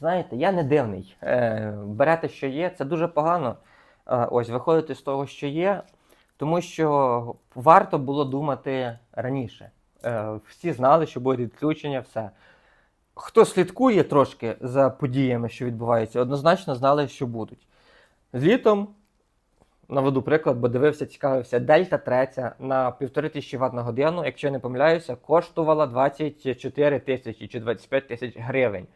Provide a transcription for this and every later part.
знаєте, я не дивний. Е, берете, що є, це дуже погано. Е, ось виходити з того, що є, тому що варто було думати раніше. Е, всі знали, що буде відключення, все. Хто слідкує трошки за подіями, що відбуваються, однозначно знали, що будуть. Літом, наведу приклад, бо дивився, цікавився, Дельта 3 на 1500 Вт на годину, якщо не помиляюся, коштувала 24 тисячі чи 25 тисяч гривень.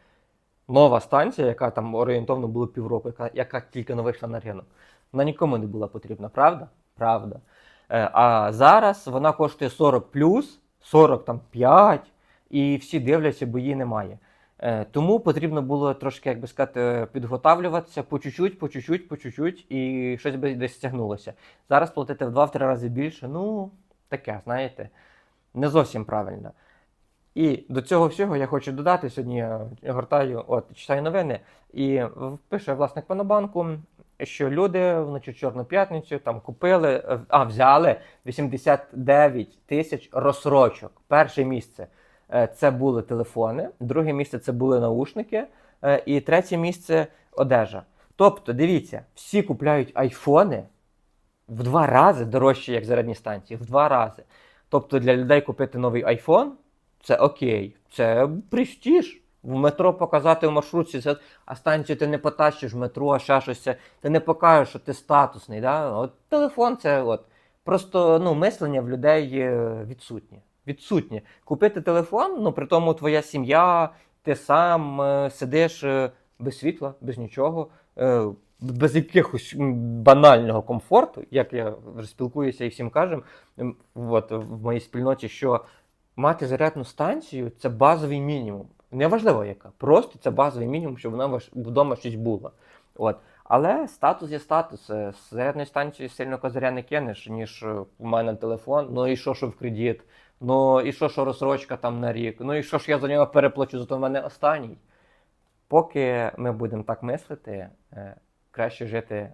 Нова станція, яка там орієнтовно було півроку, яка, яка тільки не вийшла на ринок, вона нікому не була потрібна, правда? Правда. Е, а зараз вона коштує 40 плюс, 40 там 5, і всі дивляться, бо її немає. Е, Тому потрібно було трошки, як би сказати, підготавлюватися по чуть-чуть, по чуть-чуть, по чуть-чуть, і щось би десь стягнулося. Зараз платити в 2-3 рази більше, ну, таке, знаєте, не зовсім правильно. І до цього всього я хочу додати. Сьогодні я гортаю, от, читаю новини, і пише власник Панобанку, що люди вночі Чорну п'ятницю там купили, а взяли 89 тисяч розсрочок. Перше місце е, це були телефони, друге місце це були наушники, е, і третє місце одежа. Тобто, дивіться, всі купляють айфони в два рази дорожче, як зарядні станції, в два рази. Тобто для людей купити новий айфон це окей, це престиж. В метро показати в маршрутці, це, а станцію ти не потащиш в метро, а ще щось. Ти не покажеш, що ти статусний. Да? От телефон це от. Просто ну, мислення в людей е, відсутнє. Відсутнє. Купити телефон, ну при тому твоя сім'я, ти сам е, сидиш е, без світла, без нічого, е, без якихось банального комфорту, як я спілкуюся і всім кажем, м, от, в моїй спільноті, що мати зарядну станцію це базовий мінімум. Неважливо яка, просто це базовий мінімум, щоб вона вдома щось було. От. Але статус є статус. Е, З зарядної станції сильно козаря не кинеш, ніж е, у мене телефон. Ну і що, що в кредит? Ну і що, що розсрочка там на рік? Ну і що ж я за нього переплачу, зато в мене останній. Поки ми будемо так мислити, е, краще жити.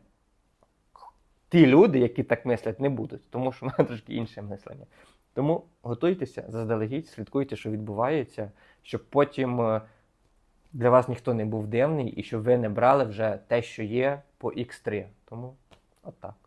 Ті люди, які так мислять, не будуть, тому що в трошки інше мислення. Тому готуйтеся заздалегідь, слідкуйте, що відбувається, щоб потім е, для вас ніхто не був дивний і щоб ви не брали вже те, що є по X3. Тому отак.